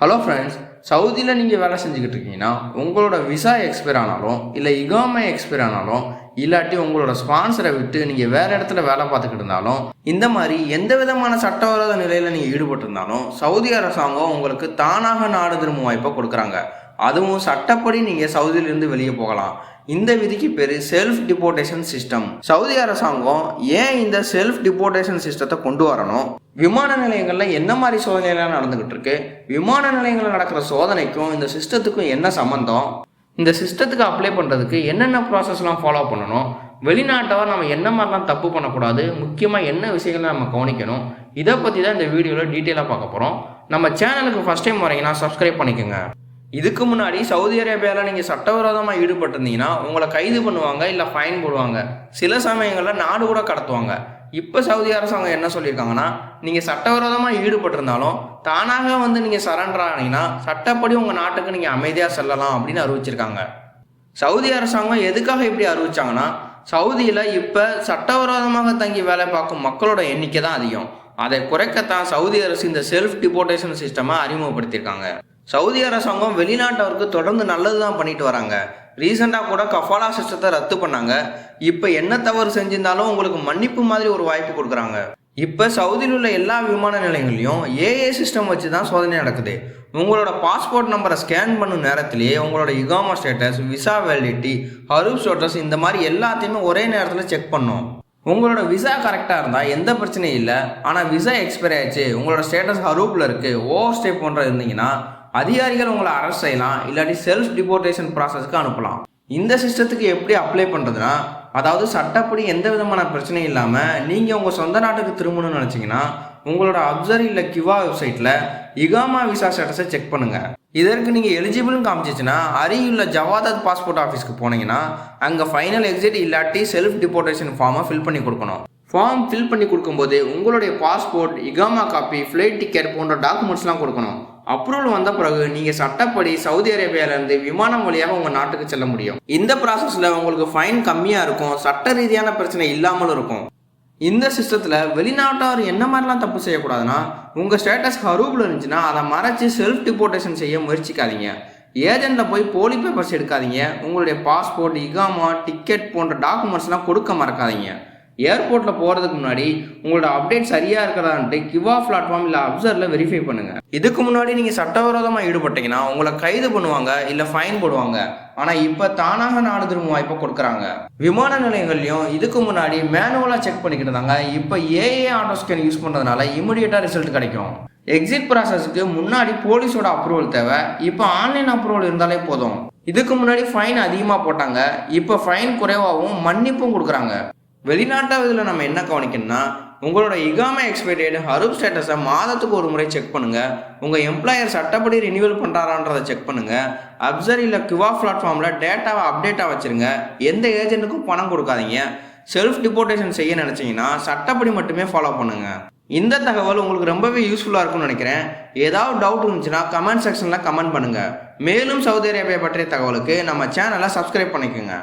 Hello friends சவுதியில் நீங்கள் வேலை செஞ்சுக்கிட்டு இருக்கீங்கன்னா உங்களோட விசா எக்ஸ்பயர் ஆனாலும் இல்லை இகாமை எக்ஸ்பயர் ஆனாலும் இல்லாட்டி உங்களோட ஸ்பான்சரை விட்டு நீங்கள் வேறு இடத்துல வேலை பார்த்துக்கிட்டு இருந்தாலும் இந்த மாதிரி எந்த விதமான சட்டவிரோத நிலையில் நீங்கள் ஈடுபட்டிருந்தாலும் சவுதி அரசாங்கம் உங்களுக்கு தானாக நாடு திரும்பும் வாய்ப்பை கொடுக்குறாங்க. அதுவும் சட்டப்படி நீங்கள் சவுதியிலிருந்து வெளியே போகலாம். இந்த விதிக்கு பேர் செல்ஃப் டிபோர்டேஷன் சிஸ்டம் சவுதி அரசாங்கம் ஏன் இந்த செல்ஃப் டிபோர்டேஷன் சிஸ்டத்தை கொண்டு வரணும்? விமான நிலையங்களில் என்ன மாதிரி சோதனைகள்லாம் நடந்துகிட்டு இருக்கு? விமான நிலையங்களில் நடக்கிற சோதனைக்கும் இந்த சிஸ்டத்துக்கும் என்ன சம்மந்தம் இந்த சிஸ்டத்துக்கு அப்ளை பண்ணுறதுக்கு என்னென்ன ப்ராசஸ்லாம் ஃபாலோ பண்ணணும்? வெளிநாட்டவர் நம்ம என்ன மாதிரிலாம் தப்பு பண்ணக்கூடாது? முக்கியமாக என்ன விஷயங்களை நம்ம கவனிக்கணும்? இதை பற்றி தான் இந்த வீடியோவில் டீட்டெயிலாக பார்க்க போகிறோம் நம்ம சேனலுக்கு ஃபஸ்ட் டைம் வரீங்கன்னா சப்ஸ்கிரைப் பண்ணிக்கோங்க. இதுக்கு முன்னாடி சவுதி அரேபியாவில் நீங்கள் சட்டவிரோதமாக ஈடுபட்டிருந்தீங்கன்னா உங்களை கைது பண்ணுவாங்க இல்லை ஃபைன் போடுவாங்க. சில சமயங்களில் நாடு கூட கடத்துவாங்க. இப்போ சவுதி அரசாங்கம் என்ன சொல்லியிருக்காங்கன்னா நீங்கள் சட்டவிரோதமாக ஈடுபட்டிருந்தாலும் தானாக வந்து நீங்கள் சரண்டர் ஆனீங்கன்னா சட்டப்படி உங்கள் நாட்டுக்கு நீங்கள் அமைதியாக செல்லலாம் அப்படின்னு அறிவிச்சிருக்காங்க. சவுதி அரசாங்கம் எதுக்காக இப்படி அறிவிச்சாங்கன்னா சவுதியில் இப்போ சட்டவிரோதமாக தங்கி வேலை பார்க்கும் மக்களோட எண்ணிக்கை தான் அதிகம். அதை குறைக்கத்தான் சவுதி அரசு இந்த செல்ஃப் டிபோர்டேஷன் சிஸ்டமாக அறிமுகப்படுத்தியிருக்காங்க. சவுதி அரசாங்கம் வெளிநாட்டவருக்கு தொடர்ந்து நல்லது தான் பண்ணிட்டு வராங்க. ரீசெண்டாக கூட கஃபாலா சிஸ்டத்தை ரத்து பண்ணாங்க. இப்போ என்ன தவறு செஞ்சிருந்தாலும் உங்களுக்கு மன்னிப்பு மாதிரி ஒரு வாய்ப்பு கொடுக்குறாங்க. இப்போ சவுதியில் உள்ள எல்லா விமான நிலையங்களையும் ஏஏ சிஸ்டம் வச்சு தான் சோதனை நடக்குது. உங்களோட பாஸ்போர்ட் நம்பரை ஸ்கேன் பண்ணும் நேரத்திலேயே உங்களோட இகாமா ஸ்டேட்டஸ் விசா வேலிடிட்டி ஹரூப் ஸ்டேட்டஸ் இந்த மாதிரி எல்லாத்தையுமே ஒரே நேரத்தில் செக் பண்ணும். உங்களோட விசா கரெக்டாக இருந்தால் எந்த பிரச்சனையும் இல்லை. ஆனால் விசா எக்ஸ்பைரி ஆயிடுச்சு. உங்களோட ஸ்டேட்டஸ் ஹரூப்பில் இருக்குது ஓவர் ஸ்டே போன்ற இருந்தீங்கன்னா அதிகாரிகள் உங்களை அரெஸ்ட் செய்யலாம் இல்லாட்டி செல்ஃப் டிபோர்டேஷன் ப்ராசஸ்க்கு அனுப்பலாம். இந்த சிஸ்டத்துக்கு எப்படி அப்ளை பண்ணுறதுனா அதாவது சட்டப்படி எந்த விதமான பிரச்சனையும் இல்லாமல் நீங்கள் உங்கள் சொந்த நாட்டுக்கு திரும்பணும்னு நினச்சிங்கன்னா உங்களோட அப்சர் இல்லை கிவா வெப்சைட்டில் இகாமா விசா ஸ்டேட்டஸை செக் பண்ணுங்கள் இதற்கு நீங்கள் எலிஜிபிள்னு காமிச்சிச்சுன்னா அருகிலுள்ள ஜவாதாத் பாஸ்போர்ட் ஆஃபீஸ்க்கு போனீங்கன்னா அங்கே ஃபைனல் எக்ஸிட் இல்லாட்டி செல்ஃப் டிபோர்டேஷன் ஃபார்மை ஃபில் பண்ணி கொடுக்கணும். ஃபார்ம் ஃபில் பண்ணி கொடுக்கும்போது உங்களுடைய பாஸ்போர்ட் இகாமா காப்பி ஃப்ளைட் டிக்கெட் போன்ற டாக்குமெண்ட்ஸ்லாம் கொடுக்கணும். அப்ரூவல் வந்த பிறகு நீங்கள் சட்டப்படி சவுதி அரேபியாவிலேருந்து விமானம் வழியாக உங்கள் நாட்டுக்கு செல்ல முடியும். இந்த ப்ராசஸில் உங்களுக்கு ஃபைன் கம்மியாக இருக்கும் சட்ட ரீதியான பிரச்சனை இல்லாமலும் இருக்கும். இந்த சிஸ்டத்தில் வெளிநாட்டார் என்ன மாதிரிலாம் தப்பு செய்யக்கூடாதுன்னா உங்கள் ஸ்டேட்டஸ் ஹரூபில் இருந்துச்சுன்னா அதை மறைச்சி செல்ஃப் டிபோர்டேஷன் செய்ய முயற்சிக்காதீங்க. ஏஜெண்ட்டில் போய் போலி பேப்பர்ஸ் எடுக்காதீங்க. உங்களுடைய பாஸ்போர்ட் இகாமா டிக்கெட் போன்ற டாக்குமெண்ட்ஸ்லாம் கொடுக்க மறக்காதீங்க. ஏர்போர்ட்டில் போகிறதுக்கு முன்னாடி உங்களோட அப்டேட் சரியாக இருக்கிறதான்ட்டு கிவா பிளாட்ஃபார்ம் இல்லை அப்சரில் வெரிஃபை பண்ணுங்கள் இதுக்கு முன்னாடி நீங்கள் சட்டவிரோதமாக ஈடுபட்டீங்கன்னா உங்களை கைது பண்ணுவாங்க இல்லை ஃபைன் போடுவாங்க. ஆனால் இப்போ தானாக நாடு திரும்ப வாய்ப்பை கொடுக்குறாங்க. விமான நிலையங்கள்லையும் இதுக்கு முன்னாடி மேனுவலாக செக் பண்ணிக்கிட்டு இருந்தாங்க. இப்போ ஏஏ ஆட்டோ ஸ்கேன் யூஸ் பண்ணுறதுனால இமிடியேட்டாக ரிசல்ட் கிடைக்கும். எக்ஸிட் ப்ராசஸ்க்கு முன்னாடி போலீஸோட அப்ரூவல் தேவை. இப்போ ஆன்லைன் அப்ரூவல் இருந்தாலே போதும். இதுக்கு முன்னாடி ஃபைன் அதிகமாக போட்டாங்க. இப்போ ஃபைன் குறைவாகவும் மன்னிப்பும் கொடுக்குறாங்க. வெளிநாட்டாவதில் நம்ம என்ன கவனிக்கணும்னா உங்களோட இகாமா எக்ஸ்பைரி ஹரூப் ஸ்டேட்டஸை மாதத்துக்கு ஒரு முறை செக் பண்ணுங்கள் உங்கள் எம்ப்ளாயர் சட்டப்படி ரினியூவல் பண்ணுறாரான்றதை செக் பண்ணுங்கள் அப்சர் இல்லை கியூஆர் பிளாட்ஃபார்மில் டேட்டாவை அப்டேட்டாக வச்சுருங்க. எந்த ஏஜென்ட்டுக்கும் பணம் கொடுக்காதீங்க. செல்ஃப் டிபோர்டேஷன் செய்ய நினச்சிங்கன்னா சட்டப்படி மட்டுமே ஃபாலோ பண்ணுங்கள் இந்த தகவல் உங்களுக்கு ரொம்பவே யூஸ்ஃபுல்லாக இருக்கும்னு நினைக்கிறேன். ஏதாவது டவுட் இருந்துச்சுன்னா கமெண்ட் செக்ஷனில் கமெண்ட் பண்ணுங்கள் மேலும் சவுதி அரேபியா பற்றிய தகவலுக்கு நம்ம சேனலை சப்ஸ்கிரைப் பண்ணிக்கோங்க.